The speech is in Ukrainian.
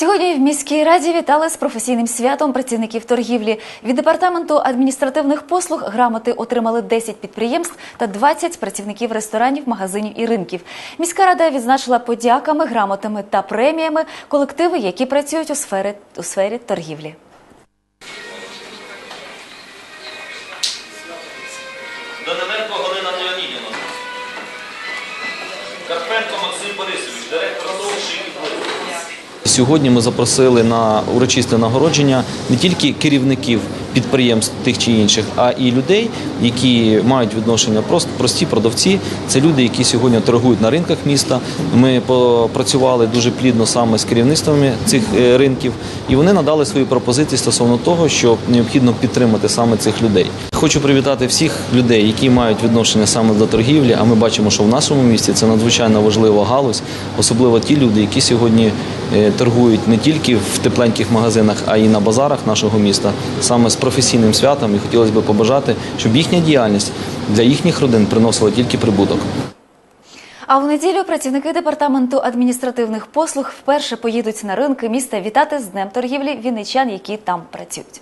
Сьогодні в міській раді вітали з професійним святом працівників торгівлі. Від департаменту адміністративних послуг грамоти отримали 10 підприємств та 20 працівників ресторанів, магазинів і ринків. Міська рада відзначила подяками, грамотами та преміями колективи, які працюють у сфері, у сфері торгівлі. Даниленко Галина Леонідівна. Карпенко Максим Борисович, директор ТОВ «Шикіт Сьогодні ми запросили на урочисте нагородження не тільки керівників підприємств тих чи інших, а і людей, які мають відношення просто прості продавці. Це люди, які сьогодні торгують на ринках міста. Ми попрацювали дуже плідно саме з керівництвами цих е, ринків, і вони надали свої пропозиції стосовно того, що необхідно підтримати саме цих людей. Хочу привітати всіх людей, які мають відношення саме до торгівлі. А ми бачимо, що в нашому місті це надзвичайно важлива галузь, особливо ті люди, які сьогодні е, торгують не тільки в тепленьких магазинах, а й на базарах нашого міста, саме з професійним святом. І хотілося б побажати, щоб їхня діяльність для їхніх родин приносила тільки прибуток. А в неділю працівники департаменту адміністративних послуг вперше поїдуть на ринки міста вітати з днем торгівлі вінничан, які там працюють.